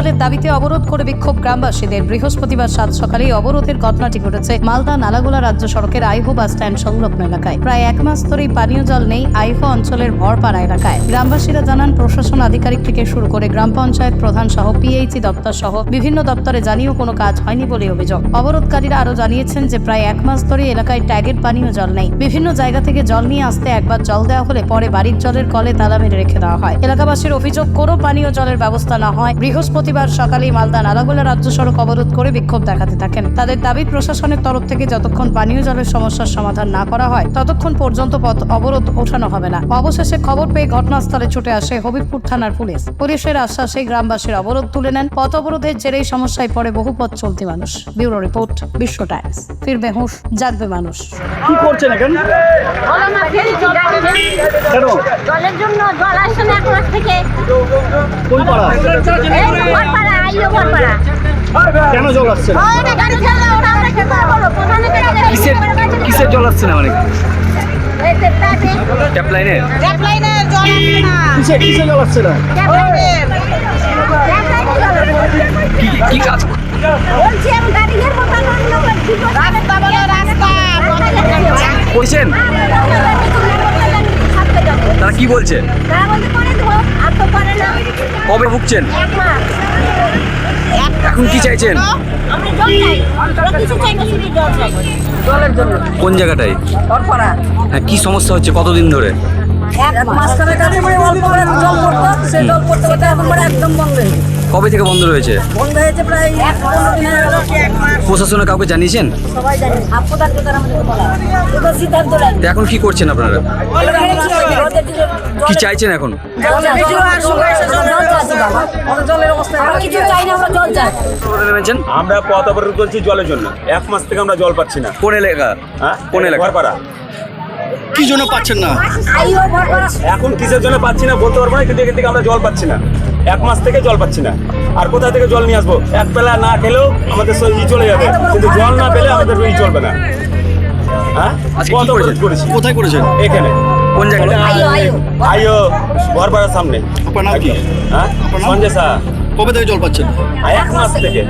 পানীয় দাবিতে অবরোধ করে বিক্ষোভ গ্রামবাসীদের। বৃহস্পতিবার সাত সকালে অবরোধের ঘটনাটি ঘটেছে মালদা নালাগোলা রাজ্য সড়কের আইহো বাস স্ট্যান্ড সংলগ্ন এলাকায়। প্রায় এক মাস ধরেই পানীয় জল নেই আইহো অঞ্চলের ভরপাড়া এলাকায়। গ্রামবাসীরা জানান, প্রশাসন আধিকারিক থেকে শুরু করে গ্রাম পঞ্চায়েত প্রধান সহ পিএইচি দপ্তর সহ বিভিন্ন দপ্তরে জানিয়েও কোনো কাজ হয়নি বলে অভিযোগ। অবরোধকারীরা আরও জানিয়েছেন যে, প্রায় এক মাস ধরে এলাকায় ট্যাগের পানীয় জল নেই। বিভিন্ন জায়গা থেকে জল নিয়ে আসতে একবার জল দেওয়া হলে পরে বাড়ির জলের কলে তালা মেরে রেখে দেওয়া হয়। এলাকাবাসীর অভিযোগ, কোনো পানীয় জলের ব্যবস্থা না হয় বৃহস্পতিবার সকালে মালদা নালাগোলা রাজ্য সড়ক অবরোধ করে বিক্ষোভ দেখাতে থাকেন। তাদের দাবি প্রশাসনের তরফ থেকে যতক্ষণ পানীয় জলের সমস্যার সমাধান না করা হয় ততক্ষণ পর্যন্ত পথ অবরোধ ওঠানো হবে না। অবশেষে খবর পেয়ে ঘটনাস্থলে ছুটে আসে হবিবপুর থানার পুলিশ। পুলিশের আশ্বাসে গ্রামবাসীর অবরোধ তুলে নেন। পথ অবরোধের জেরেই সমস্যায় পড়ে বহু পথ চলতি মানুষ। Bureau report Biswa Times. ফিরবে হুঁশ জাগবে মানুষ। কি করছেন এখন বলো না ফেলছি গাড়ি ফেলছি। কেন? জলের জন্য জল আসছে না এক মাস থেকে। কোন পাড়া। কেন জল আসছে কি কিসের জল আসছে না মানে? এই যে ট্যাপে, লাইনের ট্যাপ লাইনে জল আসছে না। কিসে কিসে জল আসছে না? ট্যাপ লাইনে। ট্যাপ লাইনে জল আসছে না। কি কি কাজ বলছি আমি গাড়ি ঘেরবো কেন? অন্য কিছু কি বলছে? না। কবে ভুগছেন? এখন কি চাইছেন? কোন জায়গাটায়? হ্যাঁ কি সমস্যা হচ্ছে কতদিন ধরে? মানে মানে একদম বন্ধ হয়ে গেছে। কবে থেকে বন্ধ রয়েছে? বন্ধ হয়েছে প্রায় এক পনেরো দিন হয়ে গেল প্রশাসনে কাউকে জানিয়েছেন? এখন কি করছেন আপনারা? কি চাইছেন এখন? আমরা পথ অবরোধ করছি জলের জন্য। এক মাস থেকে আমরা জল পাচ্ছি না। কোন এলাকা? হ্যাঁ? কোন এলাকা? ঘরপাড়া। কি জন্য পাচ্ছেন না? এখন কিসের জন্য পাচ্ছি না বলতে পারব না কিন্তু এখান থেকে আমরা জল পাচ্ছি না। এক মাস থেকে জল পাচ্ছি না। আর কোথা থেকে জল নিয়ে আসব? এক বেলা না খেলেও আমাদের ই চলে যাবে। কিন্তু জল না পেলে আমাদের ই চলবে না। হ্যাঁ? কোথায় করেছেন? এখানে। কোন জায়গাটা? আইও বরপাড়ার সামনে। আপনার নাম কি? হ্যাঁ? সঞ্জয় শাহ কবে থেকে জল পাচ্ছেন? এক মাস থেকে।